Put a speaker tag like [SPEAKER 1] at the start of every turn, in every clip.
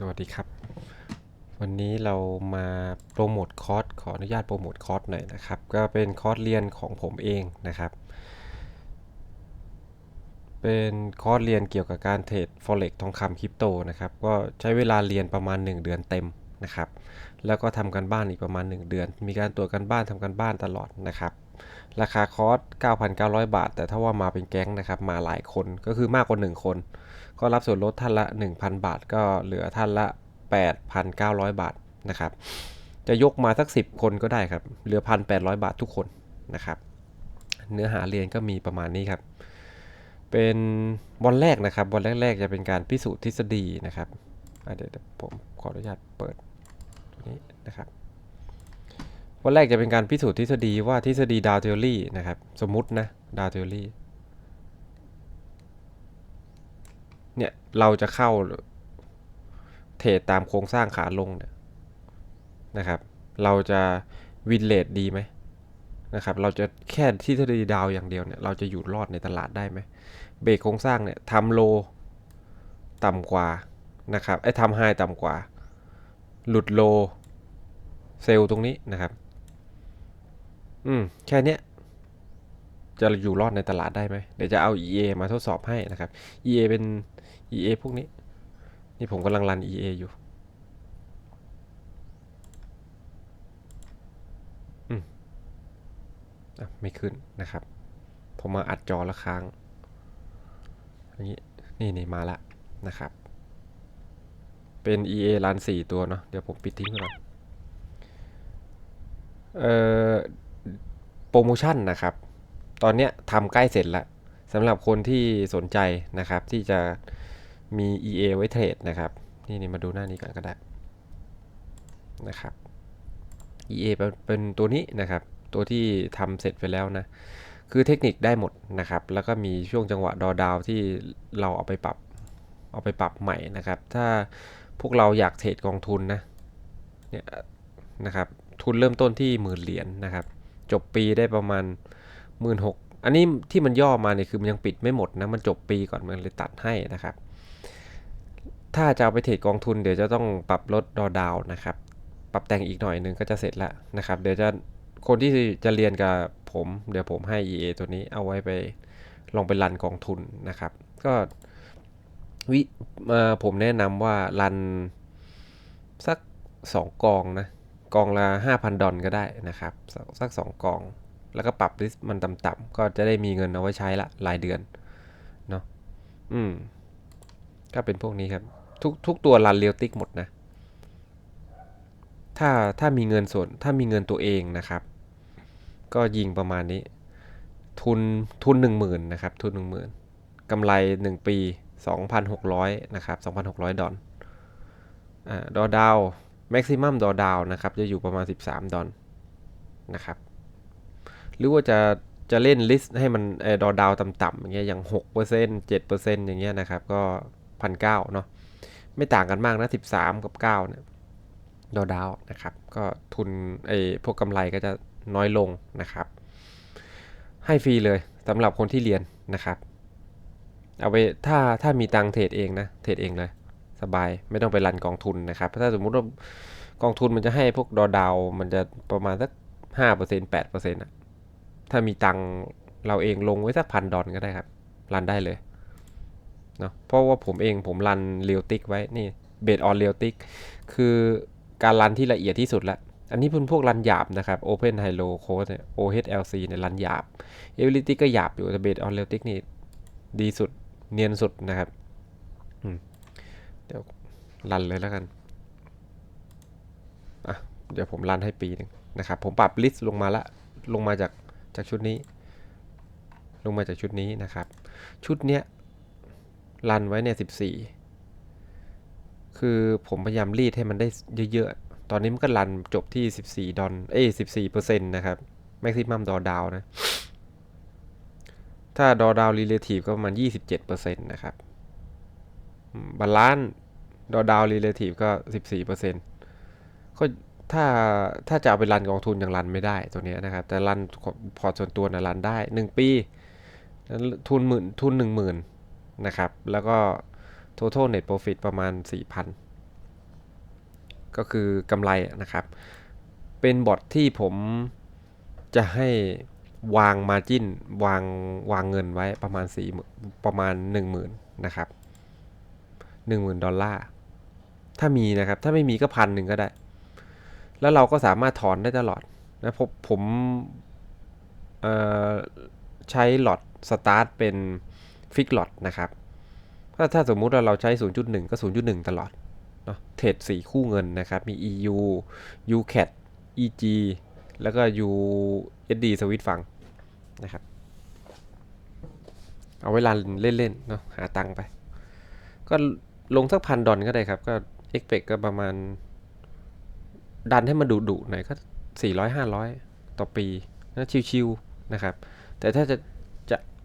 [SPEAKER 1] สวัสดีครับ วันนี้เรามาโปรโมทคอร์สขออนุญาตโปรโมทคอร์สหน่อยนะครับ ก็เป็นคอร์สเรียนของผมเองนะครับ เป็นคอร์สเรียนเกี่ยวกับการเทรด forex ทองคำคริปโตนะครับ ก็ใช้เวลาเรียนประมาณ 1 เดือนเต็มนะครับ แล้วก็ทำกันบ้านอีกประมาณ 1 เดือน มีการตรวจกันบ้านทำกันบ้านตลอดนะครับราคาคอร์ส 9,900 บาท แต่ถ้าว่ามาเป็นแก๊งนะครับ มาหลายคน ก็คือมากกว่า 1 คน ก็รับส่วนลดท่านละ 1,000 บาท ก็เหลือท่านละ 8,900 บาทนะครับ จะยกมาสัก 10 คนก็ได้ครับ เหลือ 1,800 บาททุกคนนะครับ เนื้อหาเรียนก็มีประมาณนี้ครับ เป็นวันแรกนะครับวันแรก ๆ จะเป็นการพิสูจน์ทฤษฎีนะครับเดี๋ยวผมขออนุญาตเปิดตัวนี้นะครับวันแรกจะเป็นการพิสูจน์ทฤษฎีว่าทฤษฎีดาวเทอรี่นะครับ สมมตินะดาวเทอรี่ เนี่ยเราจะเข้าเทรดตามโครงสร้างขาลงเนี่ยนะครับ เราจะวินเลทดีไหมนะครับ เราจะแค่ทฤษฎีดาวอย่างเดียวเนี่ยเราจะอยู่รอดในตลาดได้ไหมเบรกโครงสร้างเนี่ยทำโลต่ำกว่านะครับไอ้ทำไฮต่ำกว่า หลุดโลเซลล์ตรงนี้นะครับ อืม แค่เนี้ย จะอยู่รอดในตลาดได้ไหม เดี๋ยวจะเอา EA มาทดสอบให้นะครับ EA เป็น EA พวกนี้ นี่ผมกำลังรัน EA อยู่อืมอะไม่ขึ้นนะครับ ผมมาอัดจอละครั้งอย่างนี้นี่นี่มาละนะครับ เป็น EA รัน4ตัวเนาะเดี๋ยวผมปิดทิ้งก่อนเอ่อโปรโมชั่นนะครับ ตอนเนี้ยทำใกล้เสร็จแล้วสำหรับคนที่สนใจนะครับที่จะ มี EA ไว้เทรดนะครับ นี่นี่มาดูหน้านี้ก่อนก็ได้นะครับ EA เป็นเป็นตัวนี้นะครับ ตัวที่ทำเสร็จไปแล้วนะ คือเทคนิคได้หมดนะครับ แล้วก็มีช่วงจังหวะดอดาวที่เราเอาไปปรับ เอาไปปรับใหม่นะครับ ถ้าพวกเราอยากเทรดกองทุนนะ เนี่ยนะครับ ทุนเริ่มต้นที่หมื่นเหรียญนะครับ จบปีได้ประมาณหมื่นหกอันนี้ที่มันย่อมาเนี่ยคือมันยังปิดไม่หมดนะ มันจบปีก่อนมันเลยตัดให้นะครับ ถ้าจะเอาไปเทรดกองทุนเดี๋ยวจะต้องปรับลดดอดาวนะครับ ปรับแต่งอีกหน่อยหนึงก็จะเสร็จแล้วนะครับ เดี๋ยวจะคนที่จะเรียนกับผม เดี๋ยวผมให้ EA ตัวนี้เอาไว้ไปลองไปรันกองทุนนะครับ ก็วิผมแนะนำว่ารันสัก 2 กองนะ กองละ 5,000 ดอลก็ได้นะครับสสัก 2 กอง แล้วก็ปรับลิสต์มันต่ำๆก็จะได้มีเงินเอาไว้ใช้ละรายเดือน เนาะอืมก็เป็นพวกนี้ครับ ทุกทุกตัวรันเรียวติกหมดนะ ถ้าถ้ามีเงินส่วน ถ้ามีเงินตัวเองนะครับ ก็ยิงประมาณนี้ ทุนทุนหนึ่งหมื่นนะครับ ทุนหนึ่งหมื่นกำไรหนึ่งปีสองพันหกร้อยนะครับสองพันหกร้อยดอลอ่าดอดาวแม็กซิมัมดอดาวนะครับ จะอยู่ประมาณ 13 ดอลนะครับ หรือว่าจะจะเล่นลิสต์ให้มันเออดอดาวต่ำๆอย่างเงี้ยอย่าง6% 7%อย่างเงี้ยนะครับ ก็พันเก้าเนาะ ไม่ต่างกันมากนะ 13 กับ 9 เนี่ยดอดาวนะครับ ก็ทุนไอ้พวกกำไรก็จะน้อยลงนะครับ ให้ฟรีเลยสำหรับคนที่เรียนนะครับ เอาไปถ้าถ้ามีตังเทรดเองนะ เทรดเองเลย สบายไม่ต้องไปรันกองทุนนะครับถ้าสมมุติว่ากองทุนมันจะให้พวกดอดาวมันจะประมาณสักห้าเปอร์เซ็นะถ้ามีตังเราเองลงไว้สักพันดอลก็ได้ครับ รันได้เลย เนาะเพราะว่าผมเองผมรันเรียวติกไว้นี่เบสออนเรียวติกคือการรันที่ละเอียดที่สุดละอันนี้เป็นพวกรันหยาบนะครับ Open Hilo Code เนี่ย OHLC เนี่ยรันหยาบ a b i l i t y ก็หยาบอยู่แต่ Based on Realistic นี่ดีสุดเนียนสุดนะครับเดี๋ยวรันเลยแล้วกันอะเดี๋ยวผมรันให้ปีหนึ่งนะครับ ผมปรับลิสต์ลงมาละลงมาจากจากชุดนี้ ลงมาจากชุดนี้นะครับ ชุดเนี้ย รันไว้เนี่ยสิบสี่คือผมพยายามรีดให้มันได้เยอะๆ ตอนนี้มันก็รันจบที่ 14 ดอลเอ้14เปอร์เซ็นต์นะครับ แม็กซิมัมดอดาวนะ ถ้าดอดาวรีเลทีฟก็ประมาณ 27%นต์นะครับ บาลานซ์ดอดาวรีเลทีฟก็ 14%ก็ถ้าถ้าจะเอาไปรันกองทุนยังรันไม่ได้ตัวนี้นะครับ แต่รันพอร์ตส่วนตัวนะรันได้ 1 ปี ทุนหมื่นทุน 10,000 นะครับ แล้วก็ total net profit ประมาณ 4,000 ก็คือกำไรนะครับ เป็นบอทที่ผมจะให้วางมาจิ้นวางวางเงินไว้ประมาณ4ประมาณ 10,000นะครับ10,000 ดอลลาร์ ถ้ามีนะครับ ถ้าไม่มีก็พันหนึ่งก็ได้ แล้วเราก็สามารถถอนได้ตลอดนะผมผมใช้หลอดสตาร์ทเป็น ฟิกหลอดนะครับถ้าถ้าสมมุติว่าเราใช้ 0.1 ก็ 0.1 ตลอดเนาะเทรด4 คู่เงินนะครับ มี EU UCAT EG แล้วก็ USD สวิตฟังนะครับ เอาเวลาเล่นๆเนาะหาตังค์ไป ก็ลงสักพันดอลก็ได้ครับ ก็เอ็กเ t ก็ประมาณ ดันให้มันดุดุๆหน่อยก็ 400 500 ต่อปีนะชิวๆนะครับ แต่ถ้าจะ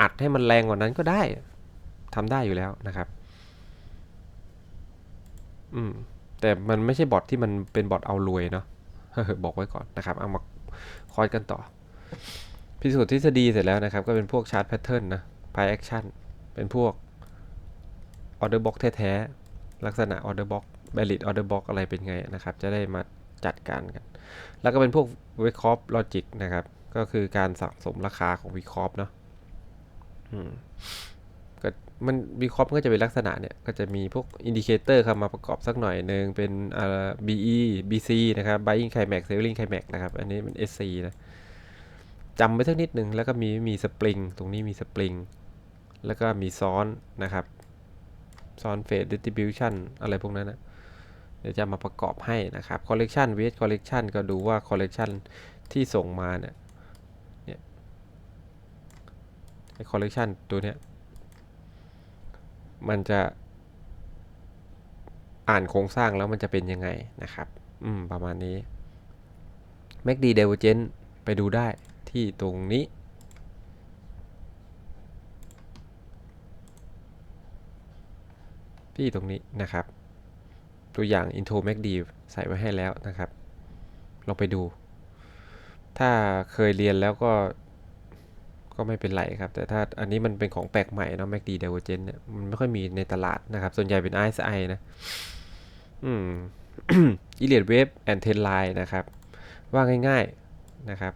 [SPEAKER 1] อัดให้มันแรงกว่านั้นก็ได้ทำได้อยู่แล้วนะครับ อืม แต่มันไม่ใช่บอทที่มันเป็นบอทเอารวยเนาะบอกไว้ก่อนนะครับ เอามาคอยกันต่อ พิสูจน์ทฤษฎีเสร็จแล้วนะครับ ก็เป็นพวกชาร์ตแพทเทิร์นนะพายแอคชั่นเป็นพวกออเดอร์บ็อกแท้ๆ ลักษณะออเดอร์บ็อกแบลิดออเดอร์บ็อกอะไรเป็นไงนะครับ จะได้มาจัดการกัน แล้วก็เป็นพวกวิเคราะห์ลอจิกนะครับ ก็คือการสะสมราคาของวิเคราะห์เนาะ ก็มันวิเคราะห์ก็จะเป็นลักษณะเนี่ย ก็จะมีพวกอินดิเคเตอร์เข้ามาประกอบสักหน่อยหนึ่งเป็นอ่า BE BC นะครับ Buying Climax Selling Climax นะครับ อันนี้เป็น SC นะจำไว้สักนิดหนึ่งแล้วก็มีมีสปริงตรงนี้มีสปริงแล้วก็มีซ้อนนะครับ ซ้อนเฟสดิสติบิวชันอะไรพวกนั้นนะเดี๋ยวจะมาประกอบให้นะครับคอลเลกชันเวทคอลเลกชันก็ดูว่าคอลเลกชันที่ส่งมาเนี่ย ไอคอลเลกชันตัวเนี้ยมันจะอ่านโครงสร้างแล้วมันจะเป็นยังไงนะครับ อืม ประมาณนี้ MACD Divergence ไปดูได้ที่ตรงนี้ ที่ตรงนี้นะครับ ตัวอย่าง Intro MACD ใส่ไว้ให้แล้วนะครับ ลองไปดู ถ้าเคยเรียนแล้วก็ ก็ไม่เป็นไรครับ แต่ถ้าอันนี้มันเป็นของแปลกใหม่เนาะ MACD Divergent เนี่ยมันไม่ค่อยมีในตลาดนะครับ ส่วนใหญ่เป็น RSI นะ อืมอิเลียดเวฟแอนเทนไลน์นะครับ ว่าง่ายๆนะครับ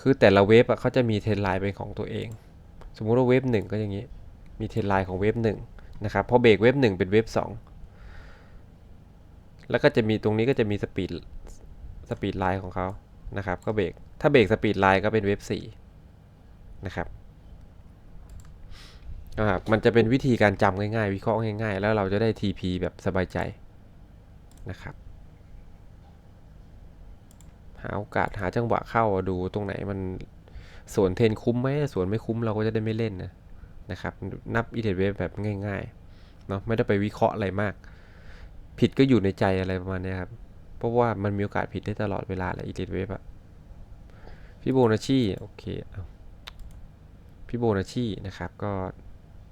[SPEAKER 1] คือแต่ละเวฟอะเขาจะมีเทนไลน์เป็นของตัวเอง สมมุติว่าเวฟหนึ่งก็อย่างนี้ มีเทนไลน์ของเวฟหนึ่งนะครับพอเบรกเวฟหนึ่งเป็นเวฟสองแล้วก็จะมีตรงนี้ก็จะมีสปีดสปีดไลน์ของเขา นะครับก็เบรกถ้าเบรกสปีดไลน์ก็เป็นเวฟสี่นะครับอ่ามันจะเป็นวิธีการจำง่ายๆ วิเคราะห์ง่ายๆ แล้วเราจะได้ TP แบบสบายใจนะครับ หาโอกาสหาจังหวะเข้าดูตรงไหนมันสวนเทนคุ้มไหมสวนไม่คุ้มเราก็จะได้ไม่เล่นนะนะครับ นับอีเทเวฟแบบง่ายๆเนาะไม่ได้ไปวิเคราะห์อะไรมาก ผิดก็อยู่ในใจอะไรประมาณนี้ครับ เพราะว่ามันมีโอกาสผิดได้ตลอดเวลาแหละอีเทเวฟอะพี่โบนาชีโอเคเอาพี่โบนาชีนะครับก็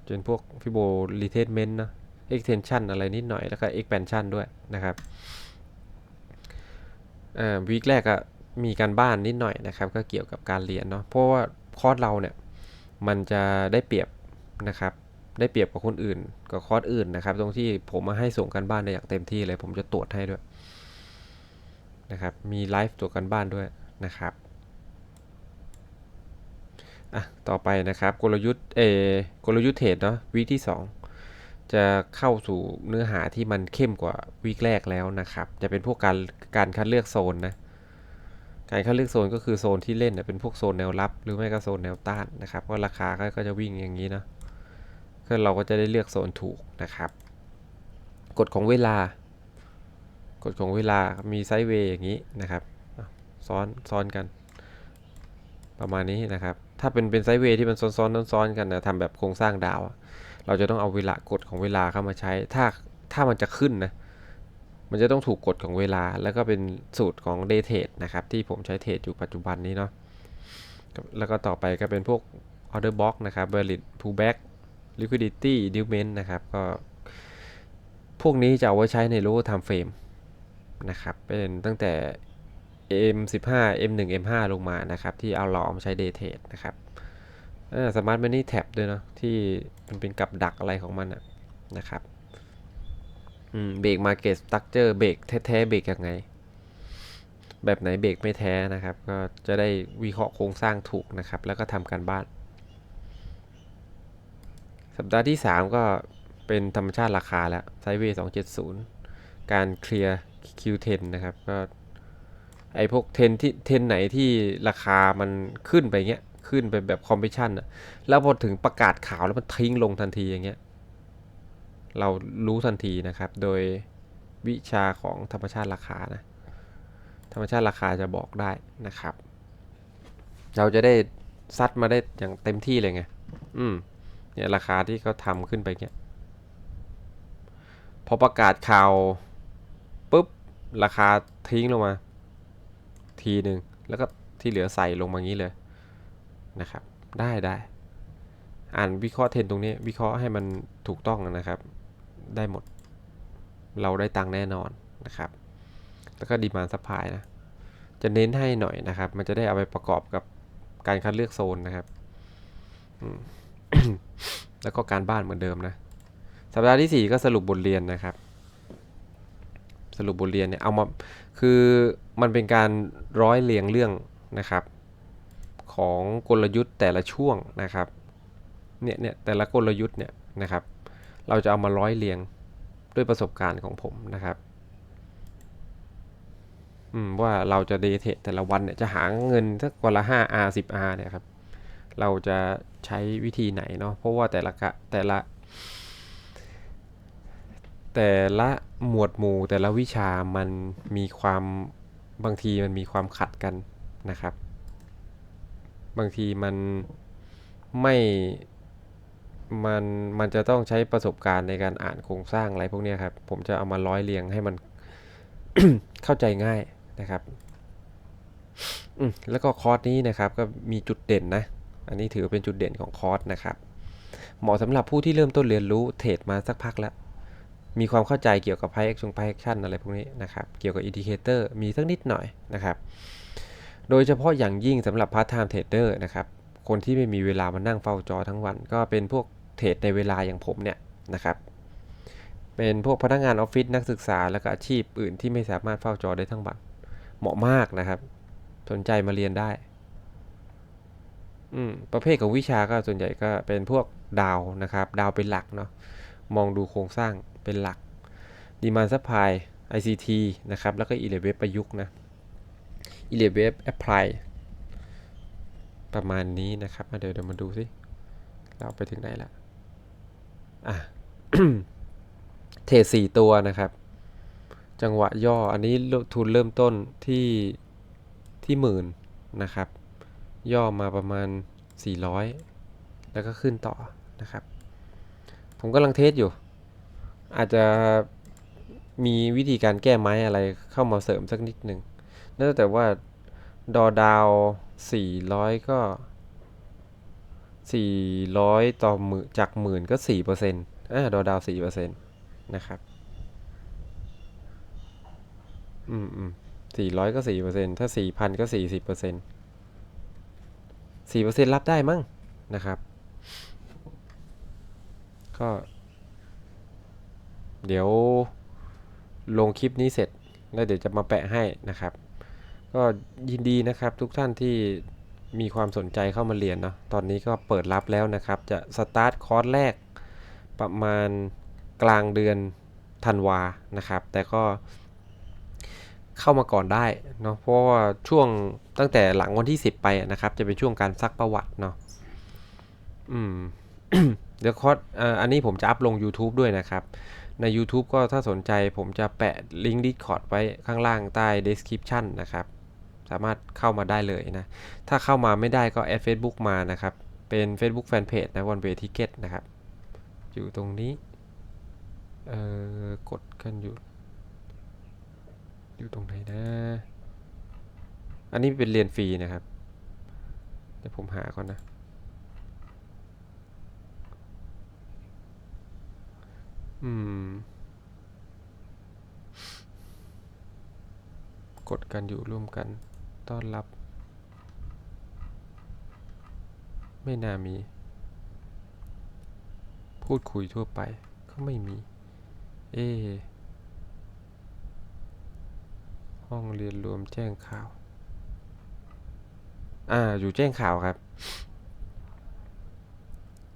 [SPEAKER 1] เป็นพวกพี่โบรีเทนเมนต์นะ extension อะไรนิดหน่อยแล้วก็ expansion ด้วยนะครับอ่าวีคแรกก็มีการบ้านนิดหน่อยนะครับก็เกี่ยวกับการเรียนเนาะเพราะว่าคอร์สเราเนี่ยมันจะได้เปรียบนะครับได้เปรียบกับคนอื่นกับคอร์สอื่นนะครับ ตรงที่ผมมาให้ส่งกันบ้านได้อย่างเต็มที่เลย ผมจะตรวจให้ด้วย นะครับ มีไลฟ์ตรวกันบ้านด้วยนะครับอะต่อไปนะครับกลยุทธ์เอกลยุทธ์เทรดเนาะวีที่ 2 จะเข้าสู่เนื้อหาที่มันเข้มกว่าวีคแรกแล้วนะครับ จะเป็นพวกการการคัดเลือกโซนนะการคัดเลือกโซนก็คือโซนที่เล่นเนยเป็นพวกโซนแนวรับ หรือไม่ก็โซนแนวต้านนะครับก็ราคาก็จะวิ่งอย่างนี้นะก็เราก็จะได้เลือกโซนถูกนะครับกฎของเวลา กฎของเวลามีไซด์เวย์อย่างนี้นะครับซ้อนซ้อนกัน ประมาณนี้นะครับ ถ้าเป็นเป็นไซด์เวย์ที่มันซ้อนซ้อนซ้อนๆกันนะทำแบบโครงสร้างดาว เราจะต้องเอาเวลากฎของเวลาเข้ามาใช้ ถ้าถ้ามันจะขึ้นนะมันจะต้องถูกกฎของเวลาแล้วก็เป็นสูตรของ day trade นะครับ ที่ผมใช้เทรดอยู่ปัจจุบันนี้เนาะแล้วก็ต่อไปก็เป็นพวก order box นะครับ valid pullback liquidity inducement นะครับก็พวกนี้จะเอาไว้ใช้ใน lower time frame นะครับ เป็นตั้งแต่ M15 M1 M5 ลงมานะครับ ที่เอาเราเอามาใช้ day t r a นะครับสมาร์ทมันนี่แท็บด้วยเนาะที่มันเป็นกับดักอะไรของมันอะนะครับเบรกมาเก็ตสตั๊กเจอร์เบรกแท้ๆเบรกยังไง แบบไหนเบรกไม่แท้นะครับ ก็จะได้วิเคราะห์โครงสร้างถูกนะครับ แล้วก็ทำการบ้าน สัปดาห์ที่ 3 ก็เป็นธรรมชาติราคาแล้วไซเวย์270 การเคลียร์ Q10 นะครับก็ไอพวกเทนที่เทนไหนที่ราคามันขึ้นไปเงี้ยขึ้นไปแบบคอมเพชชั่นอะแล้วพอถึงประกาศข่าวแล้วมันทิ้งลงทันทีอย่างเงี้ยเรารู้ทันทีนะครับ โดยวิชาของธรรมชาติราคานะธรรมชาติราคาจะบอกได้นะครับ เราจะได้ซัดมาได้อย่างเต็มที่เลยไงอืมเนี่ยราคาที่เขาทำขึ้นไปเงี้ยพอประกาศข่าว ราคาทิ้งลงมา ทีหนึ่งแล้วก็ที่เหลือใส่ลงมางี้เลยนะครับ ได้ได้ อ่านวิเคราะห์เทรนตรงนี้ วิเคราะห์ให้มันถูกต้องนะครับ ได้หมด เราได้ตังค์แน่นอนนะครับ แล้วก็ดีมานซัพพลายนะ จะเน้นให้หน่อยนะครับ มันจะได้เอาไปประกอบกับการคัดเลือกโซนนะครับ แล้วก็การบ้านเหมือนเดิมนะ สัปดาห์ที่ 4 ก็สรุปบทเรียนนะครับ สรุปบทเรียนเนี่ยเอามาคือมันเป็นการร้อยเรียงเรื่องนะครับ ของกลยุทธ์แต่ละช่วงนะครับเนี่ยเนี่ยแต่ละกลยุทธ์เนี่ยนะครับ เราจะเอามาร้อยเรียงด้วยประสบการณ์ของผมนะครับว่าเราจะเดทเทแต่ละวันเนี่ยจะหาเงินสักวันละ 5R 10R เนี่ยครับ เราจะใช้วิธีไหนเนาะเพราะว่าแต่ละกะแต่ละ แต่ละหมวดหมู่แต่ละวิชามันมีความบางทีมันมีความขัดกันนะครับ บางทีมันไม่มันมันจะต้องใช้ประสบการณ์ในการอ่านโครงสร้างอะไรพวกนี้ครับ ผมจะเอามาร้อยเรียงให้มันเข้าใจง่ายนะครับแล้วก็คอร์สนี้นะครับก็มีจุดเด่นนะ อันนี้ถือเป็นจุดเด่นของคอร์สนะครับ เหมาะสำหรับผู้ที่เริ่มต้นเรียนรู้เทรดมาสักพักแล้ว มีความเข้าใจเกี่ยวกับไพ่แอคชั่นไพ่แอคชั่นอะไรพวกนี้นะครับ เกี่ยวกับอินดิเคเตอร์มีสักนิดหน่อยนะครับ โดยเฉพาะอย่างยิ่งสำหรับพาร์ทไทม์เทรดเดอร์นะครับ คนที่ไม่มีเวลามานั่งเฝ้าจอทั้งวัน ก็เป็นพวกเทรดในเวลาอย่างผมเนี่ยนะครับ เป็นพวกพนักงานออฟฟิศนักศึกษาแล้วก็อาชีพอื่นที่ไม่สามารถเฝ้าจอได้ทั้งวัน เหมาะมากนะครับ สนใจมาเรียนได้อืมประเภทของวิชาก็ส่วนใหญ่ก็เป็นพวกดาวนะครับ ดาวเป็นหลักเนาะมองดูโครงสร้าง เป็นหลักดีมานซัพพลาย ICT นะครับ แล้วก็ e l e v a t ประยุกต์นะ e l e v a t Apply ประมาณนี้นะครับเดี๋ยวเดี๋ยวมาดูสิ เราไปถึงไหนละอะเทรดสี่ตัวนะครับ จังหวะย่อ อันนี้ทุนเริ่มต้นที่ที่หมื่นนะครับ ย่อมาประมาณ 400 แล้วก็ขึ้นต่อนะครับ ผมกำลังเทสอยู่ อาจจะมีวิธีการแก้ไม้อะไรเข้ามาเสริมสักนิดหนึ่งนั่นแต่ว่าดอดาว 400 ก็ 400 ต่อหมื่นจากหมื่นก็ 4%อ่าดอดาว 4%นะครับอืมอืม400ก็4%ถ้า4,000ก็40% 4%รับได้มั้งนะครับ ก็ เดี๋ยวลงคลิปนี้เสร็จ แล้วเดี๋ยวจะมาแปะให้นะครับ ก็ยินดีนะครับทุกท่านที่มีความสนใจเข้ามาเรียนเนาะตอนนี้ก็เปิดรับแล้วนะครับ จะสตาร์ทคอร์สแรกประมาณกลางเดือนธันวานะครับ แต่ก็เข้ามาก่อนได้เนาะเพราะว่าช่วงตั้งแต่หลังวันที่ 10 ไปนะครับ จะเป็นช่วงการซักประวัติเนาะอืมเดี๋ยวคอร์สอันนี้ผมจะอัพลง YouTube ด้วยนะครับ ใน YouTube ก็ถ้าสนใจผมจะแปะลิงก์ Discord ไว้ข้างล่างใต้ description นะครับ สามารถเข้ามาได้เลยนะ ถ้าเข้ามาไม่ได้ก็แอด Facebook มานะครับ เป็น Facebook Fanpage นะ One Way Ticket นะครับ อยู่ตรงนี้ เอ่อกดกันอยู่ อยู่ตรงไหนนะ อันนี้เป็นเรียนฟรีนะครับ เดี๋ยวผมหาก่อนนะ อืม กดกันอยู่ร่วมกัน ต้อนรับ ไม่น่ามี พูดคุยทั่วไป ก็ไม่มี เอ ห้องเรียนรวมแจ้งข่าว อ่า อยู่แจ้งข่าวครับ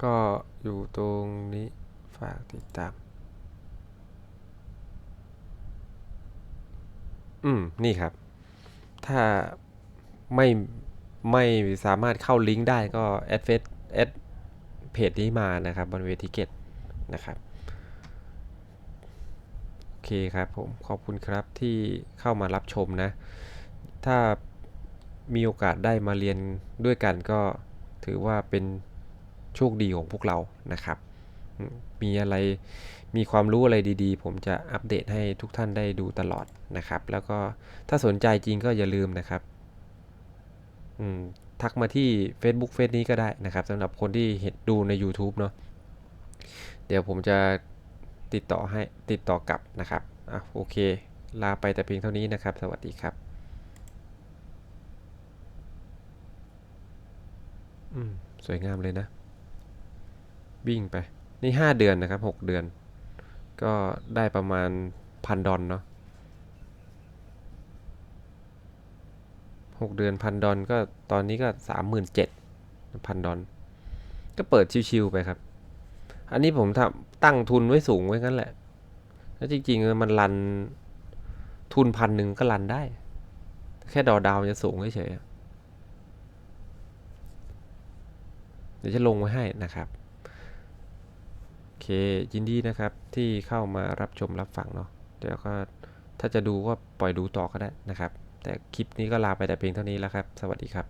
[SPEAKER 1] ก็อยู่ตรงนี้ ฝากติดตาม อืม นี่ครับ ถ้าไม่ไม่สามารถเข้าลิงก์ได้ก็แอดเฟซแอดเพจนี้มานะครับบนเวทีเกตนะครับ โอเคครับผม ขอบคุณครับที่เข้ามารับชมนะ ถ้ามีโอกาสได้มาเรียนด้วยกันก็ถือว่าเป็นโชคดีของพวกเรานะครับ มีอะไร มีความรู้อะไรดีๆ ผมจะอัปเดตให้ทุกท่านได้ดูตลอดนะครับ แล้วก็ถ้าสนใจจริงก็อย่าลืมนะครับทักมาที่ Facebook เฟซนี้ก็ได้นะครับสำหรับคนที่เห็นดูใน YouTube เนาะเดี๋ยวผมจะติดต่อให้ติดต่อกลับนะครับอะโอเค ลาไปแต่เพียงเท่านี้นะครับ สวัสดีครับอืมสวยงามเลยนะ วิ่งไป นี่ห้าเดือนนะครับหกเดือน ก็ได้ประมาณพันดอลเนาะหกเดือนพันดอลก็ตอนนี้ก็สามหมื่นเจ็ดพันดอลก็เปิดชิวๆไปครับ อันนี้ผมทำตั้งทุนไว้สูงไว้งั้นแหละ แล้วจริงๆมันรันทุนพันหนึ่งก็รันได้ แค่ดอดาวจะสูงเฉยๆเดี๋ยวจะลงไว้ให้นะครับ เค ยินดีนะครับที่เข้ามารับชมรับฟังเนาะเดี๋ยวก็ถ้าจะดูก็ปล่อยดูต่อก็ได้นะครับ แต่คลิปนี้ก็ลาไปแต่เพียงเท่านี้แล้วครับ สวัสดีครับ